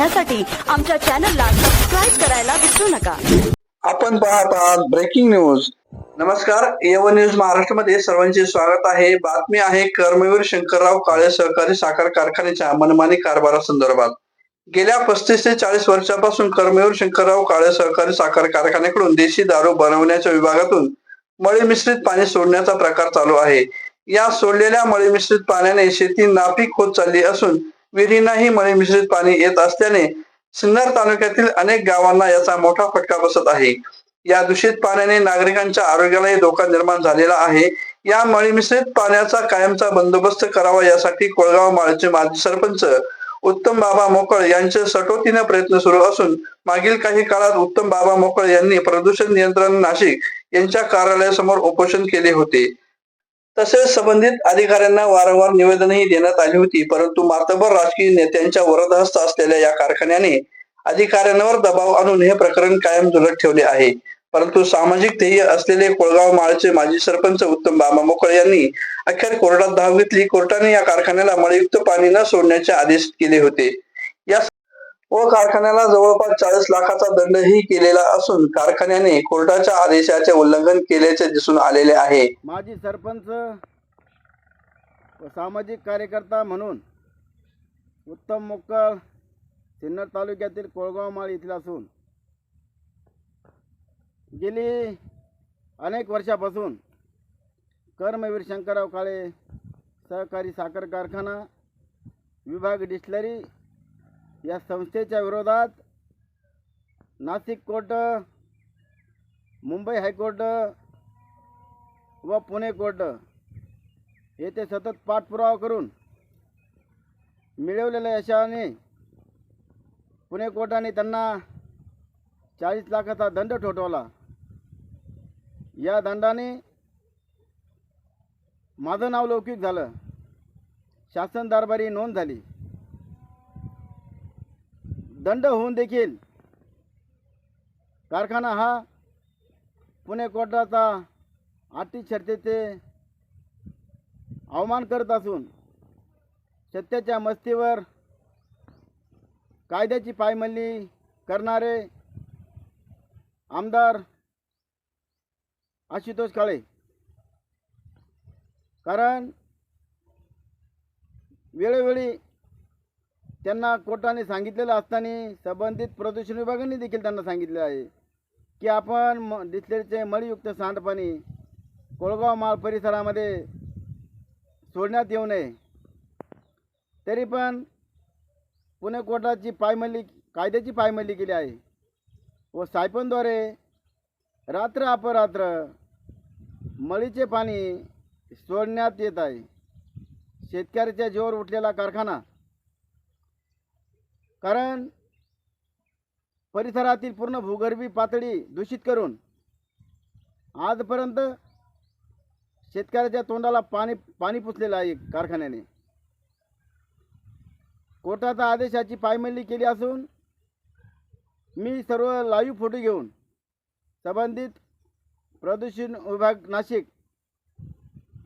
पाहण्यासाठी आमच्या चॅनलला सबस्क्राईब करायला विसरू नका. आपण पाहत आहात ब्रेकिंग न्यूज नमस्कार एव न्यूज महाराष्ट्रामध्ये सर्वांचे स्वागत आहे. बातमी आहे कर्मवीर शंकरराव काळे सहकारी साखर कारखान्याच्या मनमानी कारभारासंदर्भात. गेल्या पस्तीस ते चाळीस वर्षापासून कर्मवीर शंकरराव काळे सहकारी साखर कारखान्याकडून देशी दारू बनवण्याच्या विभागातून मळी मिश्रित पाणी सोडण्याचा प्रकार चालू आहे. या सोडलेल्या मळी मिश्रित पाण्याने शेती नापीक होत चालली असून विहिरींनाही मळी मिश्रित पाणी येत असल्याने सिन्नर तालुक्यातील अनेक गावांना याचा मोठा फटका बसत आहे. या दूषित पाण्याने नागरिकांच्या आरोग्यालाही धोका निर्माण झालेला आहे. या मळी मिश्रित पाण्याचा कायमचा बंदोबस्त करावा यासाठी कोळगाव माळचे माजी सरपंच उत्तम बाबा मोकळ यांचे सटोतीने प्रयत्न सुरू असून मागील काही काळात उत्तम बाबा मोकळ यांनी प्रदूषण नियंत्रण नाशिक यांच्या कार्यालयासमोर उपोषण केले होते. तसेच संबंधित अधिकाऱ्यांना वारंवार निवेदनही देण्यात आली होती. परंतु मातबर राजकीय नेत्यांच्या वरदहस्त असलेल्या या कारखान्याने अधिकाऱ्यांवर दबाव आणून हे प्रकरण कायम झुलत ठेवले आहे. परंतु सामाजिक ध्येय असलेले कोळगाव माळचे माजी सरपंच उत्तम बाबा मोकळे यांनी अखेर कोर्टात धाव घेतली. कोर्टाने या कारखान्याला मळयुक्त पाणी न सोडण्याचे आदेश केले होते. या व कारखान्याला जवळपास चाळीस लाखाचा दंडही केलेला असून कारखान्याने कोर्टाच्या आदेशाचे उल्लंघन केल्याचे दिसून आलेले आहे. माजी सरपंच व सामाजिक कार्यकर्ता म्हणून उत्तम मोक्कळ सिन्नर तालुक्यातील कोळगाव माळ येथील असून गेली अनेक वर्षापासून कर्मवीर शंकरराव काळे सहकारी साखर कारखाना विभाग डिस्टलरी या संस्थेच्या विरोधात नाशिक कोर्ट मुंबई हायकोर्ट व पुणे कोर्ट येथे सतत पाठपुरावा करून मिळवलेल्या यशाने पुणे कोर्टाने त्यांना चाळीस लाखाचा दंड ठोठवला. या दंडाने माझं नाव लौकिक झालं. शासन दरबारी नोंद झाली. दंड होऊन देखील कारखाना हा पुणे कोर्टाचा अटी शर्तीचे अवमान करत असून सत्याच्या मस्तीवर कायद्याची पायमल्ली करणारे आमदार आशुतोष काळे. कारण वेळोवेळी त्यांना कोर्टाने सांगितलेलं असताना संबंधित प्रदूषण विभागाने देखील त्यांना सांगितले आहे की आपण म डिस्लेरीचे मळीयुक्त सांडपाणी कोळगाव माळ परिसरामध्ये सोडण्यात येऊ नये. तरी पण पुणे कोर्टाची पायमल्ली कायद्याची पायमल्ली केली आहे व सायपनद्वारे रात्र अपरात्र मळीचे पाणी सोडण्यात येत आहे. शेतकऱ्याच्या जीवावर उठलेला कारखाना कारण परिसरातील पूर्ण भूगर्भी पातळी दूषित करून आजपर्यंत शेतकऱ्याच्या तोंडाला पाणी पाणी पुसलेलं आहे कारखान्याने. कोर्टाचा आदेशाची पायमल्ली केली असून मी सर्व लाईव्ह फोटो घेऊन संबंधित प्रदूषण विभाग नाशिक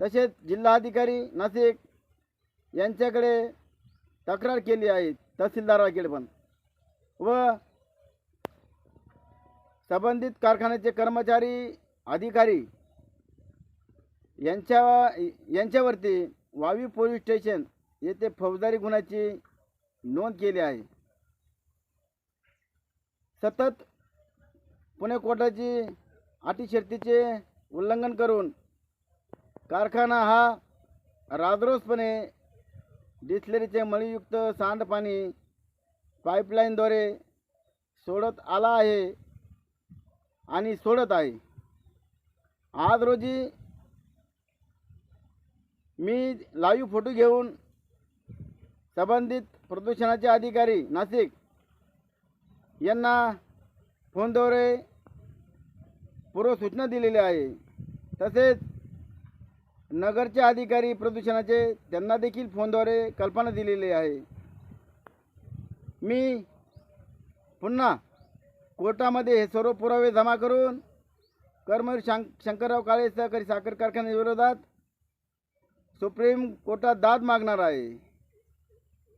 तसेच जिल्हाधिकारी नाशिक यांच्याकडे तक्रार केली आहे. तहसीलदाराकडे पण व संबंधित कारखान्याचे कर्मचारी अधिकारी यांच्या यांच्यावरती वावी पोलीस स्टेशन येथे फौजदारी गुन्ह्याची नोंद केली आहे. सतत पुणे कोर्टाची अटी शर्तीचे उल्लंघन करून कारखाना हा राजरोसपणे डिस्लरीचे मळीयुक्त सांडपाणी पाईपलाईनद्वारे सोडत आला आहे आणि सोडत आहे. आज रोजी मी लाईव्ह फोटो घेऊन संबंधित प्रदूषणाचे अधिकारी नाशिक यांना फोनद्वारे पूर्वसूचना दिलेली आहे. तसेच नगरचे अधिकारी प्रदूषणाचे त्यांना देखील फोनद्वारे कल्पना दिलेली आहे. मी पुन्हा कोर्टामध्ये हे सर्व पुरावे जमा करून कर्मवीर शंक शंकरराव काळे सहकारी साखर कारखान्याविरोधात सुप्रीम कोर्टात दाद मागणार आहे.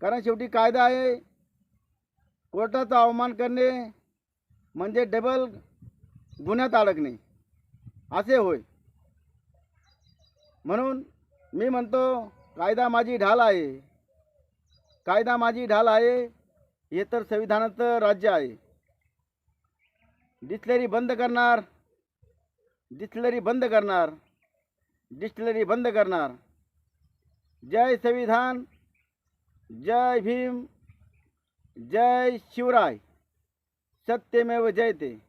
कारण शेवटी कायदा आहे कोर्टाचा अवमान करणे म्हणजे डबल गुन्ह्यात अडकणे. असे होय. म्हणून मी म्हणतो कायदा माझी ढाल आहे. कायदा माझी ढाल आहे हे तर संविधानाचं राज्य आहे. डिस्लरी बंद करणार डिस्लरी बंद करणार डिस्टिलरी बंद करणार. जय संविधान जय भीम जय शिवराय. सत्यमेव जयते.